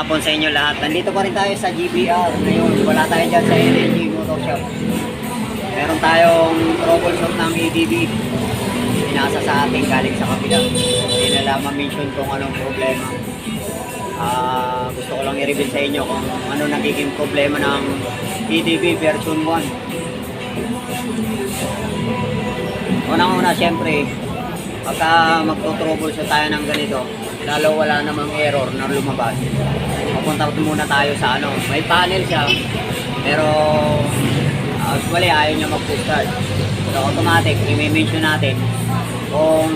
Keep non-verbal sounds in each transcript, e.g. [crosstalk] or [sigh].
hapon sa inyo lahat. Nandito pa rin tayo sa GBR. Ngayon, wala tayo dyan sa LNG Motor Shop. Meron tayong troubleshoot ng ADB. Pinasa sa ating galing sa kabila. Hindi nila ma-mention kung anong problema. Ah, gusto ko lang i-reveal sa inyo kung ano nagiging problema ng ADB version 1. Unang-una, syempre, pagka magto-troubleshoot tayo ng ganito, lalo wala namang error na lumabas. Pupunta muna tayo sa ano, may panel siya, pero actually ayaw niya mag-start. So automatic, i-mention natin kung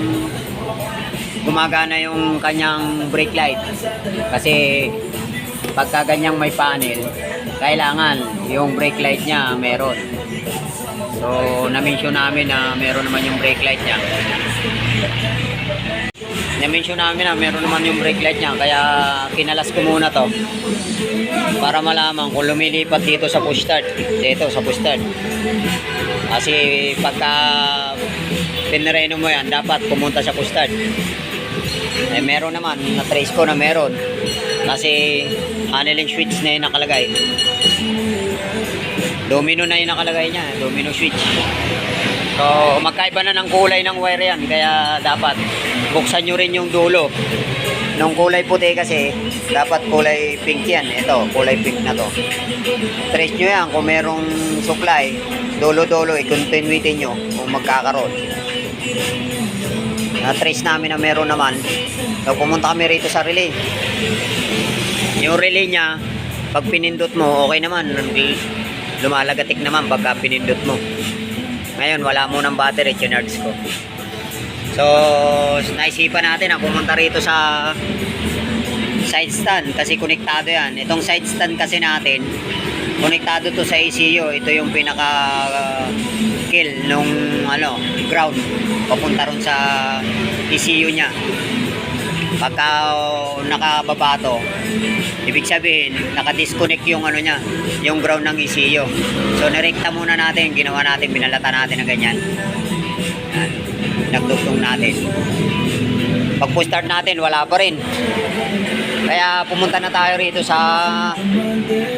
gumagana yung kanyang brake light. Kasi pagka ganyang may panel, kailangan yung brake light niya meron. So, na-mention namin na meron naman yung brake light niya. Na-mention namin na meron naman yung brake light niya, kaya kinalas ko muna to para malaman kung lumilipat dito sa push start. Dito sa push start. Kasi pagka pinreno mo yan, dapat pumunta sa push start. Eh, meron naman, na-trace ko na meron. Kasi annealing switch na yung nakalagay. Domino na yung nakalagay niya, domino switch. So, magkaiba na ng kulay ng wire yan, kaya dapat buksan nyo rin yung dulo. Nung kulay puti kasi, dapat kulay pink yan. Ito, kulay pink na to. Trace nyo yan kung merong supply, dulo-dulo, i-continuity nyo kung magkakaroon. Na-trace namin na meron naman. So, pumunta kami rito sa relay. Yung relay niya, pag pinindot mo, okay naman. Lumalagatik naman pagka pinindot mo. Ngayon, wala mo ng battery, chinards ko. So, naisipan natin na pumunta rito sa side stand kasi konektado yan. Itong side stand kasi natin, konektado to sa ECU. Ito yung pinaka kill nung ano, ground papunta ron sa ECU niya. Pagka nakababa to, ibig sabihin, naka-disconnect yung ano niya, yung ground ng ECU. So, nirekta muna natin, ginawa natin, binalata natin na ganyan. Yan. Nagdugtong natin. Pag start natin, wala pa rin. Kaya pumunta na tayo rito sa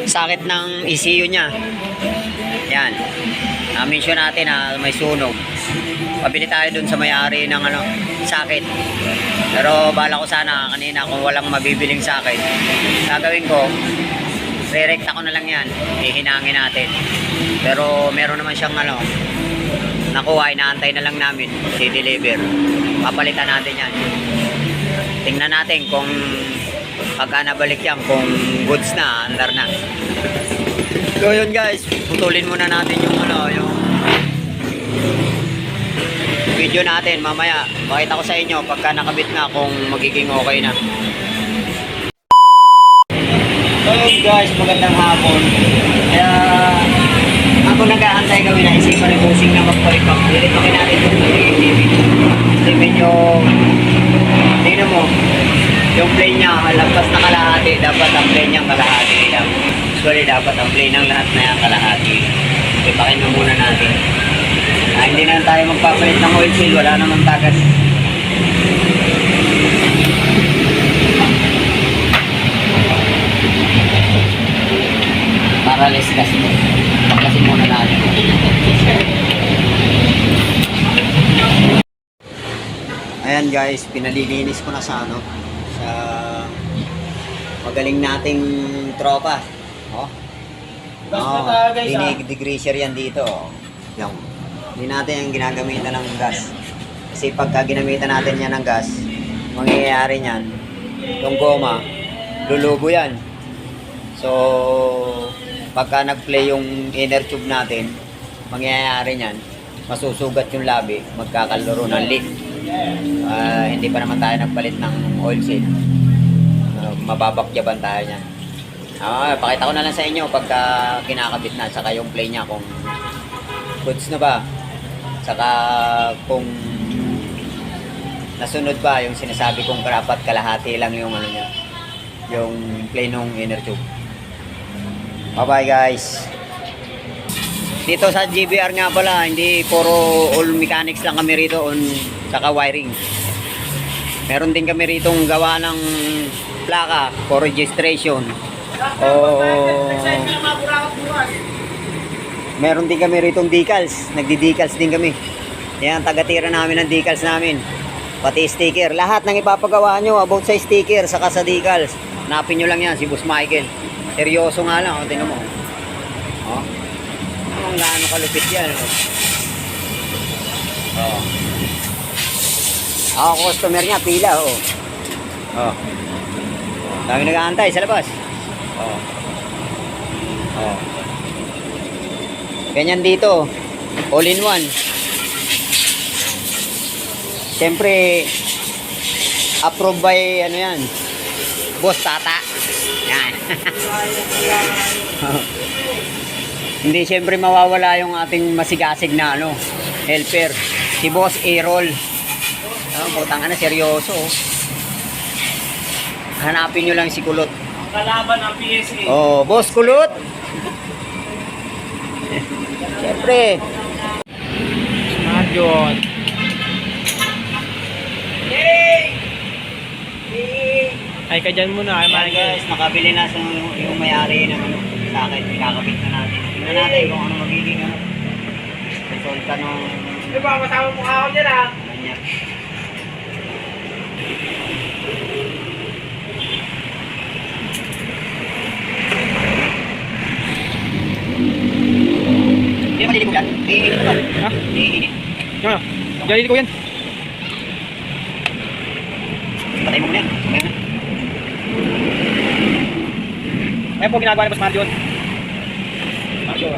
sakit ng ECU niya. Yan. Na-mention natin na may sunog. Pabili tayo dun sa may-ari ng ano, sakit. Pero bala ko sana kanina kung walang mabibiling sakit. Gagawin ko, re-recta ko na lang yan. Ihinangin natin. Pero meron naman siyang ano, nakuha, inaantay na lang namin. I-deliver. Papalitan natin yan. Tingnan natin kung pagka nabalik yan, kung goods na, andar na. So yun guys, putulin muna natin yung ano, yung video natin mamaya. Pakita ko sa inyo pagka nakabit na kung magiging okay na. So guys, magandang hapon. Kaya ako nag-aantay kami na isipan ni Busing na magpa-recap. Dito natin yung TV. Kasi medyo, tingnan mo, yung play niya, lagpas na kalahati, dapat ang play niya kalahati lang. Usually, dapat ang play ng lahat na yan kalahati. Ipakin mo muna natin. Ah, hindi na tayo magpapalit ng oil seal, wala namang tagas. Para less gas mo. Pagkasin muna natin. Ayan guys, pinalilinis ko na sa ano, sa magaling nating tropa. Oh. Oh, guys, ah. degreaser yan dito. Yan. Hindi natin yung ginagamitan ng gas. Kasi pagka ginamitan natin yan ng gas, mangyayari niyan, yung goma, lulubo yan. So, pagka nag-play yung inner tube natin, mangyayari niyan, masusugat yung labi, magkakalaro ng leak. Ah, hindi pa naman tayo nagpalit ng oil seal. Uh, mababakyaban tayo niyan. Ah, pakita ko na lang sa inyo pagka kinakabit na saka yung play niya kung goods na ba. Saka kung nasunod ba yung sinasabi kong karapat kalahati lang yung ano niya. Yung play nung inner tube. Bye-bye guys. Dito sa GBR nga pala, hindi puro all mechanics lang kami rito on saka wiring. Meron din kami ritong gawa ng plaka for registration. O meron din kami ritong decals. Nagdi-decals din kami. Yan, tagatira namin ng decals namin. Pati sticker. Lahat ng ipapagawa nyo about sa sticker saka sa decals. Hanapin nyo lang yan, si Boss Michael. Seryoso nga lang, oh, tingnan mo. Oh. Ang gaano kalupit yan. Oh. Oh. Ako customer niya, pila, oh. Oh. Dami nag-aantay sa labas. Oh. Oh. Ganyan dito. All in one. Siyempre, approved by, ano yan, Boss Tata. Yan. [laughs] Hindi siyempre mawawala yung ating masigasig na ano, helper. Si Boss Errol. Oh, putang na, seryoso. oh. Hanapin nyo lang si Kulot. Kalaban ng PSA. Oh, Boss Kulot. [laughs] Siyempre. Smart Ay, ka dyan muna. Ay, Ayan mga guys, nakabili na sa yung may-ari ng ano, sa akin, ikakabit na natin. Tingnan natin kung ano magiging ano. Resulta nung Di ba, masama mukha ako dyan ah. ano. Hindi naman liligo yan. Iinit ko. Ha? Iinit. Yan ah. Diyan ko yan. Patay mo muna yan. Okay na. Ayan po ginagawa ni Boss Mario. Mario.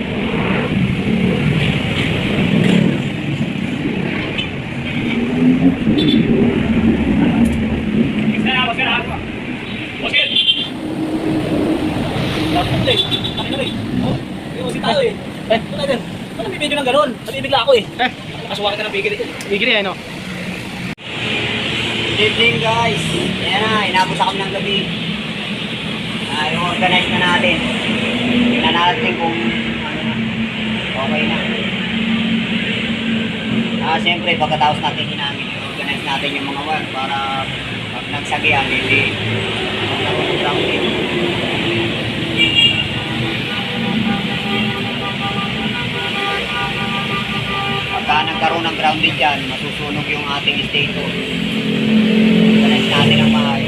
Eh, Ano bibigyan ng ganun? Nabibigla ako eh. eh, Nakasuwa kita ng bigil eh. bigil yan, no? Good evening guys. Ayan na, inabot sa ng gabi. Ah, yung organize na natin. Tingnan kung ano na. Okay na. Ah, siyempre, pagkatapos natin ginamit, organize natin yung mga wire para pag nagsagian, hindi nakukulang din. Pagka nagkaroon ng grounded dyan, masusunog yung ating stator. Organize natin ang maayos.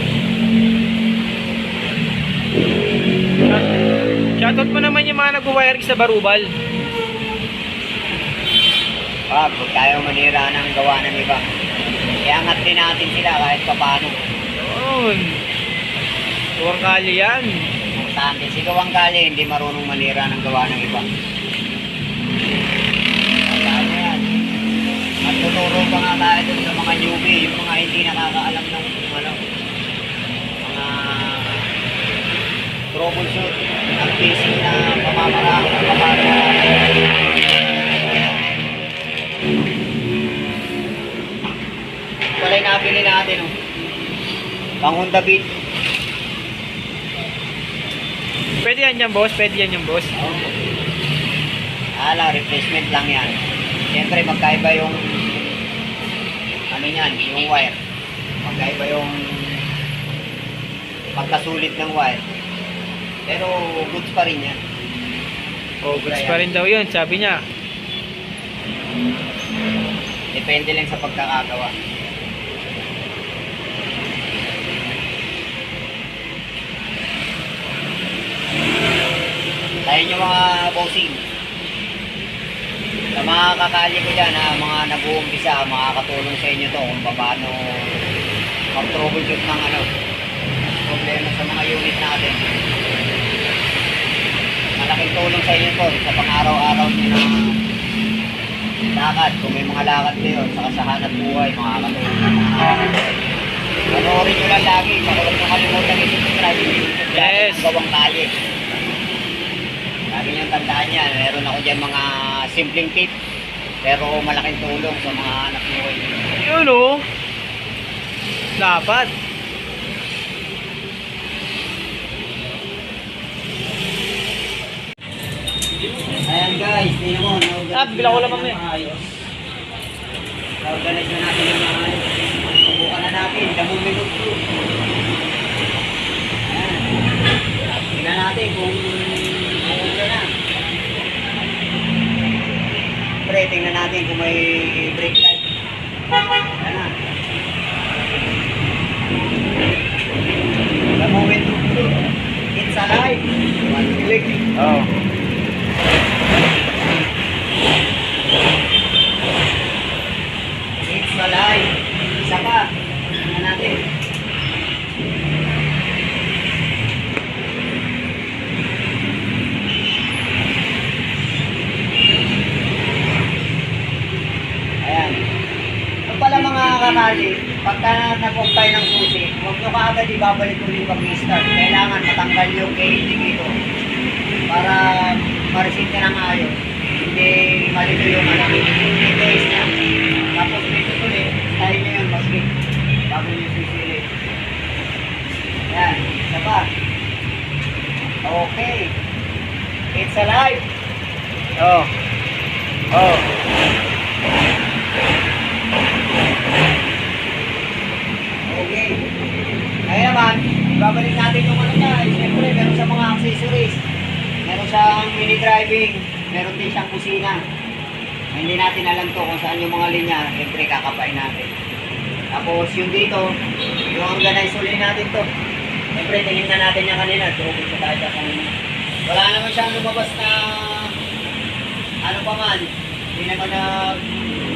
Shoutout mo naman yung mga nag-wiring sa Barubal. Wag, huwag tayo manira ng gawa ng iba. Iangat din natin sila kahit paano. Yun. Tuwang kali yan. Importante, si Gawang Kali hindi marunong manira ng gawa ng iba. Tandaan mo yan. Magtuturo pa nga tayo dun sa mga newbie, yung mga hindi nakakaalam ng ano, troubleshoot ng basic na pamamaraan ng paano. Wala yung nabili natin, oh. Pang Honda Beat. Pwede yan yan, boss. Pwede yan yung boss. Ala, replacement lang yan. Siyempre, magkaiba yung ano yan, yung wire. Magkaiba yung pagkasulit ng wire. Pero goods pa rin yan. Oh, goods pa rin daw yun, sabi niya. Depende lang sa pagkakagawa. Tayo yung mga bossing. Sa mga kakali ko dyan, ha, mga nag-uumpisa, makakatulong sa inyo to kung paano mag-troubleshoot ng ano, problema sa mga unit natin. Malaking tulong sa inyo to sa pang-araw-araw nyo na lakad. Kung may mga lakad kayo, saka sa hanap buhay, makakatulong na mga Panoorin nyo lang lagi, saka huwag nyo kalimutan i-subscribe yung YouTube Yes. ng Gawang Kali. Lagi nyo tandaan yan, meron ako dyan mga simpleng tips, pero malaking tulong sa mga anak buhay. Yun, oh. Dapat. Ayan guys, tingnan mo, Ah, bilang ko lang mamaya. Na-organize na natin yung maayos. Subukan na natin, Ilang mo minuto. Ayan. Tingnan natin kung okay na. Pre, tingnan natin kung may brake light. Ayan na. The moment to. It's alive. Oh. Alive. Isa pa. Tingnan natin. Ayan. Ito pala mga kakali, pagka nag-off ng susi, huwag nyo kaagad ibabalik ulit pag start Kailangan matanggal yung K-indicator para ma-receive ka ng ayos. Hindi malito yung ano, accessories. Meron siyang mini driving. Meron din siyang kusina. Na Hindi natin alam to kung saan yung mga linya. Siyempre, kakapain natin. Tapos yung dito, yung organize ulit natin to. Siyempre, tinignan natin yan kanina. Tubig sa tayo kanina. Wala naman siyang lumabas na ano pa man. Hindi naman na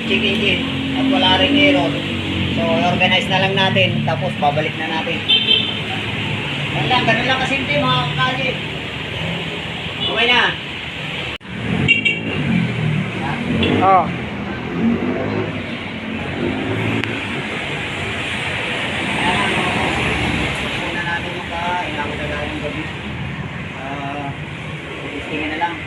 check engine. At wala rin error. So, organize na lang natin, tapos babalik na natin. Ganun lang, ganun lang kasimple mga kakali. Okay na. Oh. Ayan na, mga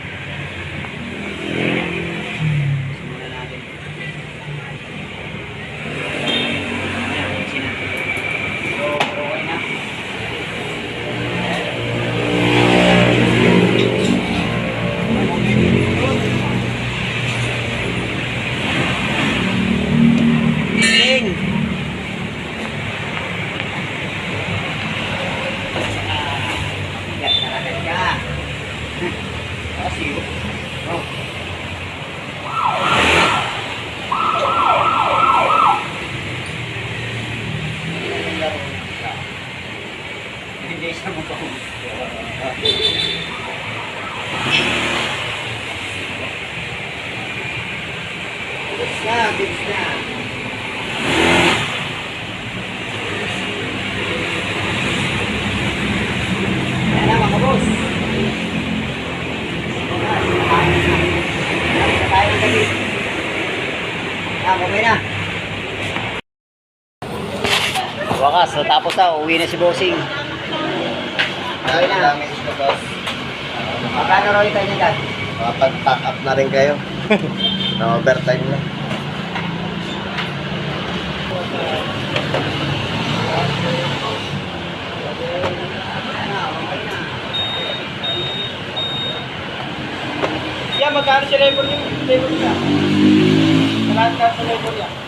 Na, uwi na si Bossing. Okay na. Magkano raw kanya dad? Makapag-pack up na rin kayo. [laughs] na overtime na. Yan, magkano si labor niya? Labor niya. Magkano sa labor niya?